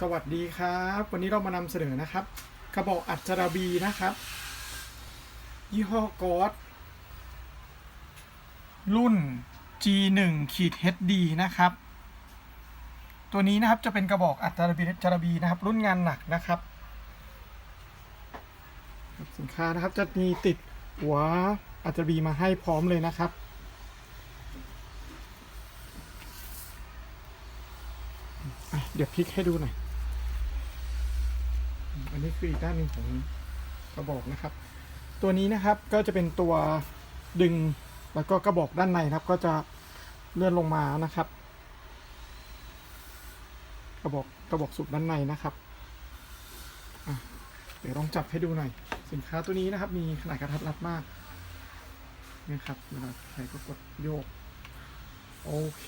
สวัสดีครับ วันนี้เรามานำเสนอนะครับ กระบอกอัจจาระบีนะครับ ยี่ห้อกอสรุ่น G1 ขีด HD นะครับ ตัวนี้นะครับจะเป็นกระบอกอัจจาระบีจาระบีนะครับ รุ่นงานหนักนะครับ สินค้านะครับจะมีติดหัวอัจจาระบีมาให้พร้อมเลยนะครับเดี๋ยวพลิกให้ดูหน่อย อันนี้คืออีกด้านหนึ่งของกระบอกนะครับ ตัวนี้นะครับก็จะเป็นตัวดึงแล้วก็กระบอกด้านในครับ ก็จะเลื่อนลงมานะครับ กระบอกกระบอกสุดด้านในนะครับเดี๋ยวลองจับให้ดูหน่อย สินค้าตัวนี้นะครับ มีขนาดกระทัดรัดมากนี่ครับเวลาใครก็กดโยก โอเค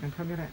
งั้นเท่านี้แหละ